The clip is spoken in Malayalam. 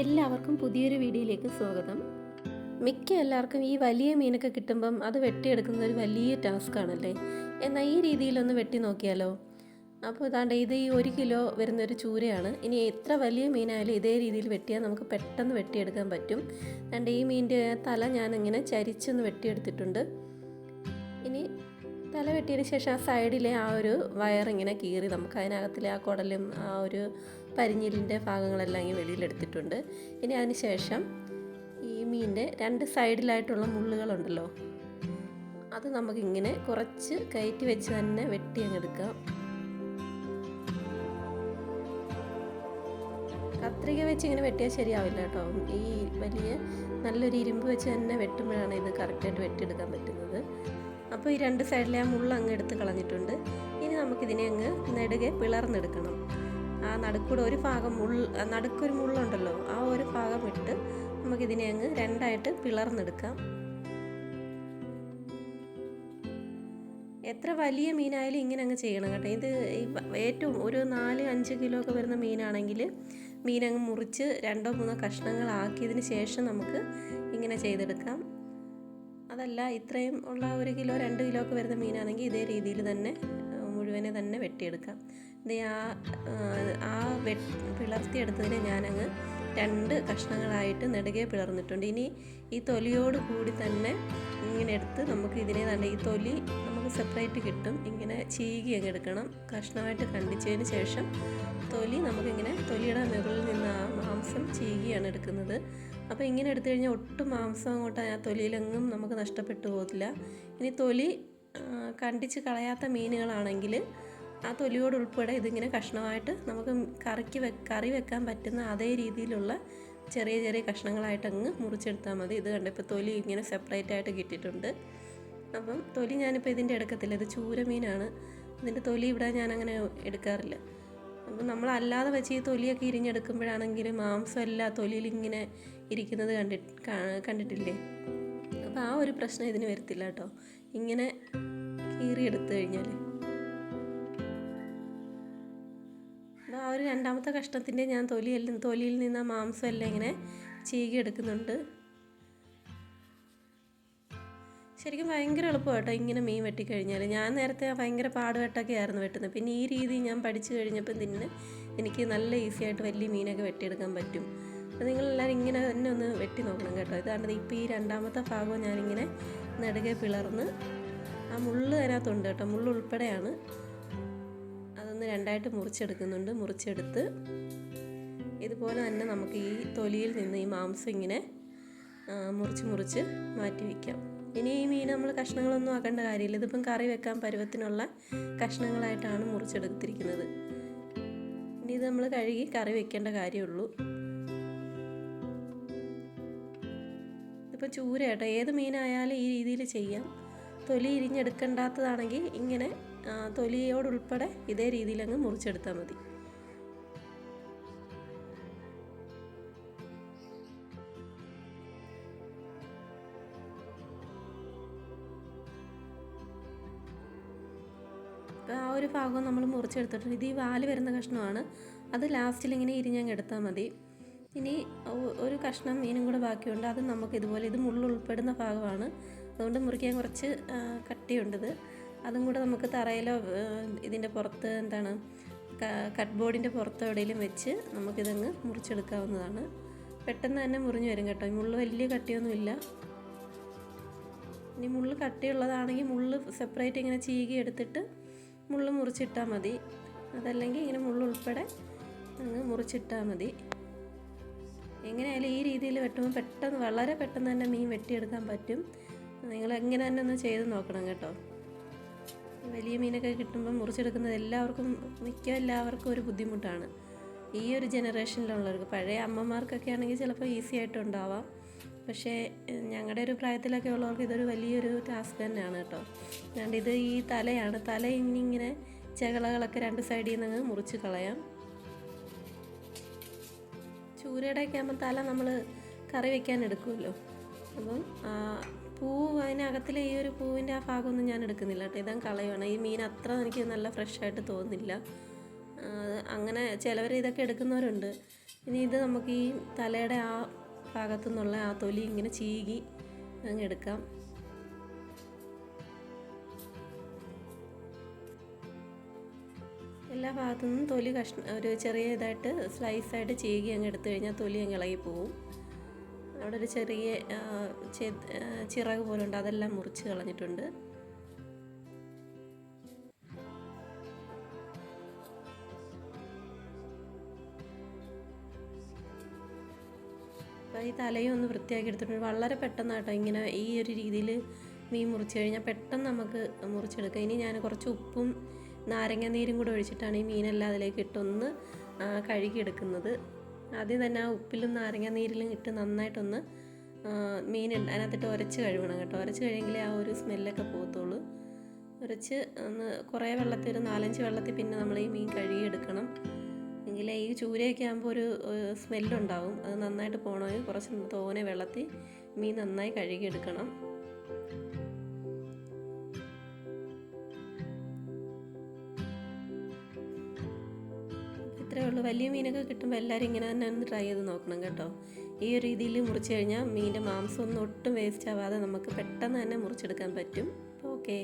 എല്ലാവർക്കും പുതിയൊരു വീഡിയോയിലേക്ക് സ്വാഗതം. മിക്ക എല്ലാവർക്കും ഈ വലിയ മീനൊക്കെ കിട്ടുമ്പം അത് വെട്ടിയെടുക്കുന്നത് ഒരു വലിയ ടാസ്ക് ആണല്ലേ? എന്നാൽ ഈ രീതിയിലൊന്ന് വെട്ടി നോക്കിയാലോ? അപ്പോൾ ഇതാണ്ട് ഇത് ഈ ഒരു കിലോ വരുന്നൊരു ചൂരയാണ്. ഇനി എത്ര വലിയ മീനായാലും ഇതേ രീതിയിൽ വെട്ടിയാൽ നമുക്ക് പെട്ടെന്ന് വെട്ടിയെടുക്കാൻ പറ്റും. അതുകൊണ്ട് ഈ മീനിന്റെ തല ഞാനിങ്ങനെ ചരിച്ചൊന്ന് വെട്ടിയെടുത്തിട്ടുണ്ട്. ഇനി തല വെട്ടിയതിന് ശേഷം ആ സൈഡിലെ ആ ഒരു വയറിങ്ങനെ കീറി നമുക്ക് അതിനകത്തിലെ ആ കുടലും ആ ഒരു പരിഞ്ഞിലിന്റെ ഭാഗങ്ങളെല്ലാം ഇങ്ങനെ വെളിയിലെടുത്തിട്ടുണ്ട് ഇനി അതിന് ശേഷം ഈ മീനിന്റെ രണ്ട് സൈഡിലായിട്ടുള്ള മുള്ളുകളുണ്ടല്ലോ അത് നമുക്കിങ്ങനെ കുറച്ച് കയറ്റി വെച്ച് തന്നെ വെട്ടി അങ്ങ് എടുക്കാം. കത്രിക വെച്ച് ഇങ്ങനെ വെട്ടിയാൽ ശരിയാവില്ല കേട്ടോ. ഈ വലിയ നല്ലൊരു ഇരുമ്പ് വെച്ച് തന്നെ വെട്ടുമ്പോഴാണ് ഇത് കറക്റ്റായിട്ട് വെട്ടിയെടുക്കാൻ പറ്റുന്നത്. അപ്പോൾ ഈ രണ്ട് സൈഡിലെ ആ മുള്ള അങ്ങ് എടുത്ത് കളഞ്ഞിട്ടുണ്ട്. ഇനി നമുക്കിതിനെ അങ്ങ് നെടുകെ പിളർന്നെടുക്കണം. ആ നടുക്കൂടെ ഒരു ഭാഗം മുള്ള നടുക്കൊരു മുള്ളുണ്ടല്ലോ ആ ഒരു ഭാഗം ഇട്ട് നമുക്കിതിനെ അങ്ങ് രണ്ടായിട്ട് പിളർന്നെടുക്കാം. എത്ര വലിയ മീനായാലും ഇങ്ങനെ അങ്ങ് ചെയ്യണം കേട്ടോ. ഇത് ഏറ്റവും ഒരു നാല് അഞ്ച് കിലോ ഒക്കെ വരുന്ന മീനാണെങ്കിൽ മീനങ്ങ് മുറിച്ച് രണ്ടോ മൂന്നോ കഷ്ണങ്ങളാക്കിയതിന് ശേഷം നമുക്ക് ഇങ്ങനെ ചെയ്തെടുക്കാം. അതല്ല ഇത്രയും ഉള്ള ഒരു കിലോ രണ്ട് കിലോ ഒക്കെ വരുന്ന മീനാണെങ്കിൽ ഇതേ രീതിയിൽ തന്നെ മുഴുവനെ തന്നെ വെട്ടിയെടുക്കാം. ഇത് ആ ആ വെ പിളർത്തിയെടുത്തതിനെ ഞാനങ്ങ് രണ്ട് കഷ്ണങ്ങളായിട്ട് നെടുകെ പിളർന്നിട്ടുണ്ട്. ഇനി ഈ തൊലിയോട് കൂടി തന്നെ ഇങ്ങനെ എടുത്ത് നമുക്ക് ഇതിനെ തന്നെ ഈ തൊലി നമുക്ക് സെപ്പറേറ്റ് കിട്ടും. ഇങ്ങനെ ചീകി അങ്ങ് എടുക്കണം. കഷ്ണമായിട്ട് കണ്ടിച്ചതിന് ശേഷം തൊലി നമുക്കിങ്ങനെ തൊലിയുടെ മുകളിൽ നിന്ന് ആ മാംസം ചീകിയാണ് എടുക്കുന്നത്. അപ്പോൾ ഇങ്ങനെ എടുത്തു കഴിഞ്ഞാൽ ഒട്ടും മാംസം അങ്ങോട്ട് ആ തൊലിയിലെങ്ങും നമുക്ക് നഷ്ടപ്പെട്ടു പോകില്ല ഇനി തൊലി കണ്ടിച്ച് കളയാത്ത മീനുകളാണെങ്കിൽ ആ തൊലിയോട് ഉൾപ്പെടെ ഇതിങ്ങനെ കഷ്ണമായിട്ട് നമുക്ക് കറിക്ക് വെ കറി വെക്കാൻ പറ്റുന്ന അതേ രീതിയിലുള്ള ചെറിയ ചെറിയ കഷ്ണങ്ങളായിട്ട് അങ്ങ് മുറിച്ചെടുത്താൽ മതി. ഇത് കണ്ടിപ്പോൾ തൊലി ഇങ്ങനെ സെപ്പറേറ്റ് ആയിട്ട് കിട്ടിയിട്ടുണ്ട്. അപ്പം തൊലി ഞാനിപ്പോൾ ഇതിന്റെ എടുക്കത്തില്ല. ഇത് ചൂരമീനാണ്. ഇതിന്റെ തൊലി ഇവിടെ ഞാനങ്ങനെ എടുക്കാറില്ല. അപ്പം നമ്മളല്ലാതെ വെച്ച് ഈ തൊലിയൊക്കെ ഇരിഞ്ഞെടുക്കുമ്പോഴാണെങ്കിൽ മാംസം എല്ലാ തൊലിയിൽ ഇങ്ങനെ ഇരിക്കുന്നത് കണ്ടി കണ്ടിട്ടില്ലേ? അപ്പോൾ ആ ഒരു പ്രശ്നം ഇതിന് വരത്തില്ല കേട്ടോ. ഇങ്ങനെ കീറിയെടുത്തു കഴിഞ്ഞാൽ ആ ഒരു രണ്ടാമത്തെ കഷ്ണത്തിന്റെ ഞാൻ തൊലിയെല്ലാം തൊലിയിൽ നിന്ന് ആ മാംസം എല്ലാം ഇങ്ങനെ ചീകി എടുക്കുന്നുണ്ട് ശരിക്കും ഭയങ്കര എളുപ്പമാണ് കേട്ടോ ഇങ്ങനെ മീൻ വെട്ടിക്കഴിഞ്ഞാൽ ഞാൻ നേരത്തെ ഭയങ്കര പാടുവെട്ടൊക്കെ ആയിരുന്നു വെട്ടുന്നത് പിന്നെ ഈ രീതി ഞാൻ പഠിച്ചു കഴിഞ്ഞപ്പം തന്നെ എനിക്ക് നല്ല ഈസി ആയിട്ട് വലിയ മീനൊക്കെ വെട്ടിയെടുക്കാൻ പറ്റും. അപ്പോൾ നിങ്ങളെല്ലാവരും ഇങ്ങനെ തന്നെ ഒന്ന് വെട്ടി നോക്കണം കേട്ടോ. ഇതാണ്ട് ഇപ്പോൾ ഈ രണ്ടാമത്തെ ഭാഗവും ഞാനിങ്ങനെ നടുകെ പിളർന്ന് ആ മുള്ള് അതിനകത്തുണ്ട് കേട്ടോ. മുള്ള് ഉൾപ്പെടെയാണ്. അതൊന്ന് രണ്ടായിട്ട് മുറിച്ചെടുക്കുന്നുണ്ട്. മുറിച്ചെടുത്ത് ഇതുപോലെ തന്നെ നമുക്ക് ഈ തൊലിയിൽ നിന്ന് ഈ മാംസം ഇങ്ങനെ മുറിച്ച് മുറിച്ച് മാറ്റി വയ്ക്കാം ഇനി ഈ മീൻ നമ്മൾ കഷ്ണങ്ങളൊന്നും ആക്കേണ്ട കാര്യമില്ല. ഇതിപ്പം കറി വെക്കാൻ പരുവത്തിനുള്ള കഷ്ണങ്ങളായിട്ടാണ് മുറിച്ചെടുത്തിരിക്കുന്നത്. ഇനി ഇത് നമ്മൾ കഴുകി കറി വെക്കേണ്ട കാര്യമുള്ളൂ. ഇതിപ്പോൾ ചൂര കേട്ടോ. ഏത് മീനായാലും ഈ രീതിയിൽ ചെയ്യാം. തൊലി ഇരിഞ്ഞെടുക്കേണ്ടാത്തതാണെങ്കിൽ ഇങ്ങനെ തൊലിയോടുൾപ്പെടെ ഇതേ രീതിയിൽ അങ്ങ് മുറിച്ചെടുത്താൽ മതി. ആ ഒരു ഭാഗം നമ്മൾ മുറിച്ചെടുത്തിട്ടുണ്ട്. ഇത് ഈ വാൽ വരുന്ന കഷ്ണമാണ്. അത് ലാസ്റ്റിൽ ഇങ്ങനെ ഇരിഞ്ഞങ്ങ് എടുത്താൽ മതി. ഇനി ഒരു കഷ്ണം മീനും കൂടെ ബാക്കിയുണ്ട്. അത് നമുക്ക് ഇതുപോലെ ഇത് മുള്ളുൾപ്പെടുന്ന ഭാഗമാണ്. അതുകൊണ്ട് മുറിക്കാൻ കുറച്ച് കട്ടിയുണ്ടത്. അതും കൂടെ നമുക്ക് തറയിലോ ഇതിന്റെ പുറത്ത് എന്താണ് കട്ട് ബോർഡിന്റെ പുറത്തോ എവിടെയെങ്കിലും വെച്ച് നമുക്കിതങ്ങ് മുറിച്ചെടുക്കാവുന്നതാണ്. പെട്ടെന്ന് തന്നെ മുറിഞ്ഞു വരും കേട്ടോ. മുള്ള് വലിയ കട്ടിയൊന്നുമില്ല. ഇനി മുള്ള് കട്ടിയുള്ളതാണെങ്കിൽ മുള്ള് സെപ്പറേറ്റ് ഇങ്ങനെ ചീകി എടുത്തിട്ട് മുള്ള് മുറിച്ചിട്ടാൽ മതി. അതല്ലെങ്കിൽ ഇങ്ങനെ മുള്ള് ഉൾപ്പെടെ അങ്ങ് മുറിച്ചിട്ടാൽ മതി. എങ്ങനെയായാലും ഈ രീതിയിൽ വെട്ടുമ്പോൾ പെട്ടെന്ന് വളരെ പെട്ടെന്ന് തന്നെ മീൻ വെട്ടിയെടുക്കാൻ പറ്റും. നിങ്ങൾ എങ്ങനെ തന്നെ ഒന്ന് ചെയ്ത് നോക്കണം കേട്ടോ. വലിയ മീനൊക്കെ കിട്ടുമ്പോൾ മുറിച്ചെടുക്കുന്നത് എല്ലാവർക്കും മിക്ക എല്ലാവർക്കും ഒരു ബുദ്ധിമുട്ടാണ്. ഈ ഒരു ജനറേഷനിലുള്ളവർക്ക് പഴയ അമ്മമാർക്കൊക്കെ ആണെങ്കിൽ ചിലപ്പോൾ ഈസി ആയിട്ടുണ്ടാവാം. പക്ഷേ ഞങ്ങളുടെ ഒരു പ്രായത്തിലൊക്കെ ഉള്ളവർക്ക് ഇതൊരു വലിയൊരു ടാസ്ക് തന്നെയാണ് കേട്ടോ. അതുകൊണ്ട് ഇത് ഈ തലയാണ്. തല ഇന്നിങ്ങനെ ചകളകളൊക്കെ രണ്ട് സൈഡിൽ നിന്ന് മുറിച്ച് കളയാം. ചൂരയുടെയൊക്കെ ആകുമ്പോൾ തല നമ്മൾ കറി വെക്കാൻ എടുക്കുമല്ലോ. അപ്പം പൂവ് അതിനകത്തിലെ ഈ ഒരു പൂവിന്റെ ആ ഭാഗമൊന്നും ഞാൻ എടുക്കുന്നില്ല കേട്ടോ. ഇതാ കളയുവാണ്. ഈ മീൻ അത്ര എനിക്ക് നല്ല ഫ്രഷായിട്ട് തോന്നുന്നില്ല. അങ്ങനെ ചിലവർ ഇതൊക്കെ എടുക്കുന്നവരുണ്ട്. ഇനി ഇത് നമുക്ക് ഈ തലയുടെ ആ ഭാഗത്തു നിന്നുള്ള ആ തൊലി ഇങ്ങനെ ചീകി അങ്ങ് എടുക്കാം. എല്ലാ ഭാഗത്തു നിന്നും തൊലി കഷ്ണ ഒരു ചെറിയ ഇതായിട്ട് സ്ലൈസായിട്ട് ചീകി അങ്ങ് എടുത്തു കഴിഞ്ഞാൽ തൊലി അങ്ങ് ഇളകി പോവും. അവിടെ ഒരു ചെറിയ ചിറക് പോലുണ്ട്. അതെല്ലാം മുറിച്ച് കളഞ്ഞിട്ടുണ്ട്. ഈ തലയും ഒന്ന് വൃത്തിയാക്കി എടുത്തിട്ടുണ്ട് വളരെ പെട്ടെന്ന് കേട്ടോ ഇങ്ങനെ ഈ ഒരു രീതിയിൽ മീൻ മുറിച്ച് കഴിഞ്ഞാൽ പെട്ടെന്ന് നമുക്ക് മുറിച്ചെടുക്കാം. ഇനി ഞാൻ കുറച്ച് ഉപ്പും നാരങ്ങ നീരും കൂടെ ഒഴിച്ചിട്ടാണ് ഈ മീനെല്ലാം അതിലേക്ക് ഇട്ടൊന്ന് കഴുകിയെടുക്കുന്നത്. ആദ്യം തന്നെ ആ ഉപ്പിലും നാരങ്ങ നീരിലും ഇട്ട് നന്നായിട്ടൊന്ന് മീൻ അതിനകത്തിട്ട് ഉരച്ച് കഴുകണം കേട്ടോ. ഉരച്ച് കഴിയെങ്കിലേ ആ ഒരു സ്മെല്ലൊക്കെ പോകത്തുള്ളൂ. ഉരച്ച് ഒന്ന് കുറേ വെള്ളത്തിൽ ഒരു നാലഞ്ച് വെള്ളത്തിൽ പിന്നെ നമ്മൾ ഈ മീൻ കഴുകിയെടുക്കണം. എങ്കിലേ ഈ ചൂരയൊക്കെ ആകുമ്പോൾ ഒരു സ്മെല്ലുണ്ടാവും. അത് നന്നായിട്ട് പോകണമെങ്കിൽ കുറച്ച് തോനെ വെള്ളത്തിൽ മീൻ നന്നായി കഴുകിയെടുക്കണം. ഇത്രയേ ഉള്ളൂ. വലിയ മീനൊക്കെ കിട്ടുമ്പോൾ എല്ലാവരും ഇങ്ങനെ തന്നെ ഒന്ന് ട്രൈ ചെയ്ത് നോക്കണം കേട്ടോ. ഈ ഒരു രീതിയിൽ മുറിച്ച് കഴിഞ്ഞാൽ മീനിന്റെ മാംസം ഒന്നും ഒട്ടും വേസ്റ്റ് ആവാതെ നമുക്ക് പെട്ടെന്ന് തന്നെ മുറിച്ചെടുക്കാൻ പറ്റും. ഓക്കെ.